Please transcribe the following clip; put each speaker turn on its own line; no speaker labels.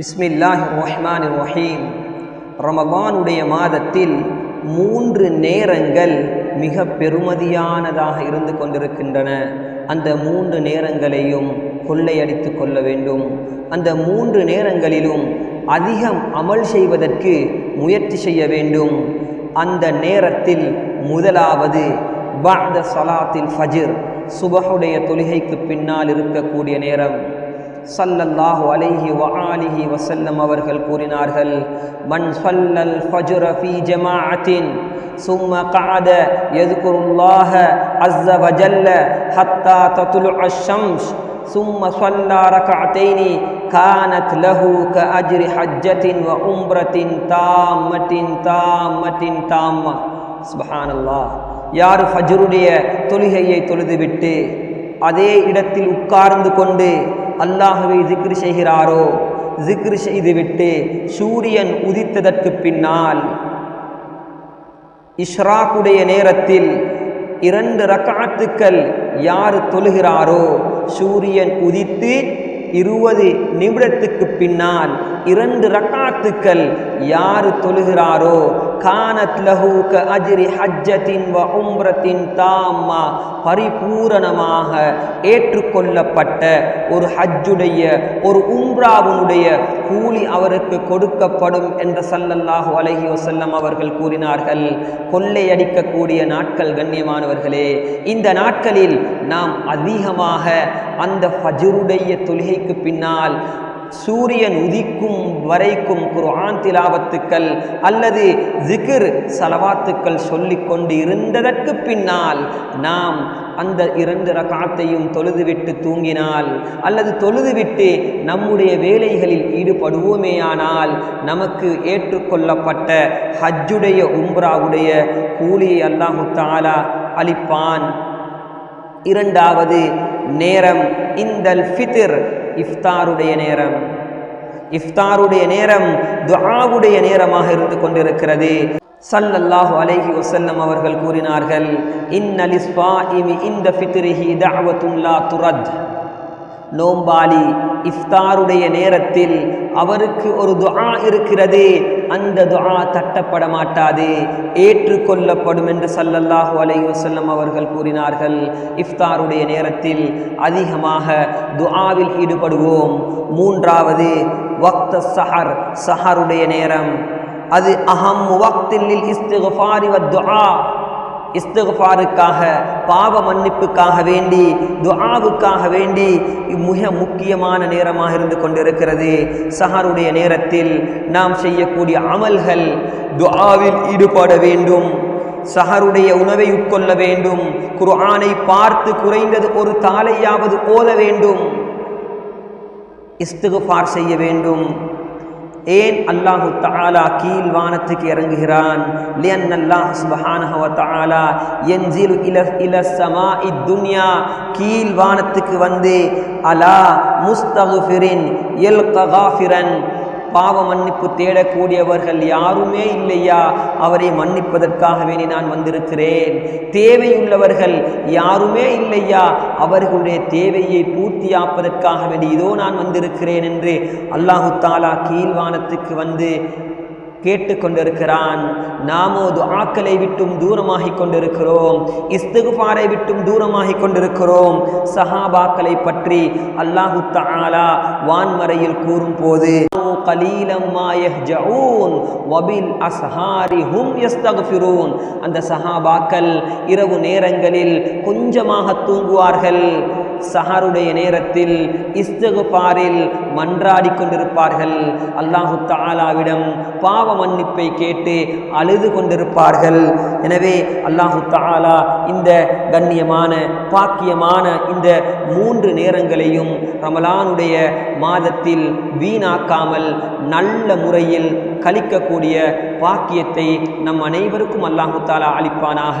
பிஸ்மில்லாஹ் ரஹ்மான் ரஹீம் ரமபானுடைய மாதத்தில் மூன்று நேரங்கள் மிக பெருமதியானதாக இருந்து கொண்டிருக்கின்றன. அந்த மூன்று நேரங்களையும் கொள்ளையடித்து கொள்ள வேண்டும். அந்த மூன்று நேரங்களிலும் அதிகம் அமல் செய்வதற்கு முயற்சி செய்ய வேண்டும். அந்த நேரத்தில் முதலாவது பாத சலாத்தில் ஃபஜிர் சுபஹுடைய தொழுகைக்கு பின்னால் இருக்கக்கூடிய நேரம். சல்லல்லாஹு அலைஹி வஆலிஹி வசல்லம் அவர்கள் கூறினார்கள் மன் சல்லல் ஃபஜ்ர ஃபீ ஜமாஅத்தின் ثم قعد يذكر الله عز وجل حتى تطلع الشمس ثم صلى ركعتين كانت له كأجر حجة وعمرة تامة تامة تامة سبحان الله யார் ஃபஜ்ருடைய தொழுகையை தொழுதுவிட்டு அதே இடத்தில் உட்கார்ந்து கொண்டு அல்லாஹுவை ஜிக்ரு செய்கிறாரோ? ஜிக்ரு செய்துவிட்டு சூரியன் உதித்ததற்கு பின்னால் இஷ்ராக்குடைய நேரத்தில் இரண்டு ரக்காத்துக்கள் யார் தொழுகிறாரோ? சூரியன் உதித்து இருபது நிமிடத்துக்கு பின்னால் இரண்டு ரக்காத்துக்கள் யார் தொழுகிறாரோ? கானத் லஹூக அஜிரி ஹஜ்ஜத்தின் வ உம்ரத்தின் தாம்மா பரிபூரணமாக ஏற்றுக்கொள்ளப்பட்ட ஒரு ஹஜ்ஜுடைய ஒரு உம்ராவுனுடைய கூலி அவருக்கு கொடுக்கப்படும் என்ற சல்லல்லாஹு அலஹி வசல்லம் அவர்கள் கூறினார்கள். கொள்ளையடிக்கக்கூடிய நாட்கள் கண்ணியமானவர்களே இந்த நாட்களில் நாம் அதிகமாக அந்த ஃபஜருடைய தொழுகைக்கு பின்னால் சூரியன் உதிக்கும் வரைக்கும் குர்ஆன் திலாவத்துக்கள் அல்லது ஜிகிர் சலவாத்துக்கள் சொல்லிக் கொண்டு இருந்ததற்கு பின்னால் நாம் அந்த இரண்டு ரகாத்தையும் தொழுதுவிட்டு தூங்கினால் அல்லது தொழுதுவிட்டு நம்முடைய வேலைகளில் ஈடுபடுவோமேயானால் நமக்கு ஏற்றுக்கொள்ளப்பட்ட ஹஜ்ஜுடைய உம்ராவுடைய கூலியை அல்லாஹு தாலா அளிப்பான். இரண்டாவது நேரம் இந்தல் ஃபித்ர் இஃப்தாருடைய நேரம். இஃப்தாருடைய நேரம் துஆவுடைய நேரமாக இருந்து கொண்டிருக்கிறது. சல்லல்லாஹு அலைஹி வசல்லம் அவர்கள் கூறினார்கள் இன்னலி ஸ்வாஇமி இந்த ஃபித்ரிஹி தஅவத்துல்லா துரத். நோம்பாளி இஃப்தாருடைய நேரத்தில் அவருக்கு ஒரு துஆ இருக்கிறது அந்த துஆ தட்டப்பட மாட்டாது ஏற்றுக்கொள்ளப்படும் என்று சல்லல்லாஹு அலைஹி அவர்கள் கூறினார்கள். இஃப்தாருடைய நேரத்தில் அதிகமாக துஆவில் ஈடுபடுவோம். மூன்றாவது வக்த சஹர் சஹருடைய நேரம். அது அஹம் வக்தில் இஸ்திஃபாரி வத் துஆ. இஸ்திஃபாருக்காக பாவ மன்னிப்புக்காக வேண்டி துஆவுக்காக வேண்டி மிக முக்கியமான நேரமாக இருந்து கொண்டிருக்கிறது. சஹாருடைய நேரத்தில் நாம் செய்யக்கூடிய அமல்கள் துஆவில் ஈடுபட வேண்டும். சஹருடைய உணவை உட்கொள்ள வேண்டும். குர்ஆனை பார்த்து குறைந்தது ஒரு தாளையாவது ஓத வேண்டும். இஸ்துகுஃபார் செய்ய வேண்டும். ஏன் அல்லாஹு தாலா கீழ் வானத்துக்கு இறங்குகிறான்? லியன் அல்லாஹ் சுபஹானஹு வ தஆலா யன்சிலு இல இல சமா இத்துன்யா கீழ் வானத்துக்கு வந்து அலா முஸ்தகுஃபிரின் எல் ககாஃபிரன் பாவ மன்னிப்பு தேடக்கூடியவர்கள் யாருமே இல்லையா? அவரை மன்னிப்பதற்காக வேண்டி நான் வந்திருக்கிறேன். தேவையுள்ளவர்கள் யாருமே இல்லையா? அவர்களுடைய தேவையை பூர்த்தியாப்பதற்காக வேண்டி இதோ நான் வந்திருக்கிறேன் என்று அல்லாஹு தாலா கீழ்வானத்துக்கு வந்து கேட்டுக்கொண்டிருக்கிறான். நாமோ துஆக்களை விட்டும் தூரமாகிக் கொண்டிருக்கிறோம். இஸ்திகுபாரை விட்டும் தூரமாகிக் கொண்டிருக்கிறோம். சஹாபாக்களை பற்றி அல்லாஹு தாலா வான்மறையில் கூறும் போது அந்த சஹாபாக்கள் இரவு நேரங்களில் கொஞ்சமாக தூங்குவார்கள். சஹாருடைய நேரத்தில் இஸ்தகுபாரில் மன்றாடி கொண்டிருப்பார்கள் அல்லாஹு தாலாவிடம் பாவ மன்னிப்பை கேட்டு அழுது கொண்டிருப்பார்கள். எனவே அல்லாஹு தாலா இந்த கண்ணியமான பாக்கியமான இந்த மூன்று நேரங்களையும் ரமலானுடைய மாதத்தில் வீணாக்காமல் நல்ல முறையில் கழிக்கக்கூடிய பாக்கியத்தை நம் அனைவருக்கும் அல்லாஹு தாலா அளிப்பானாக.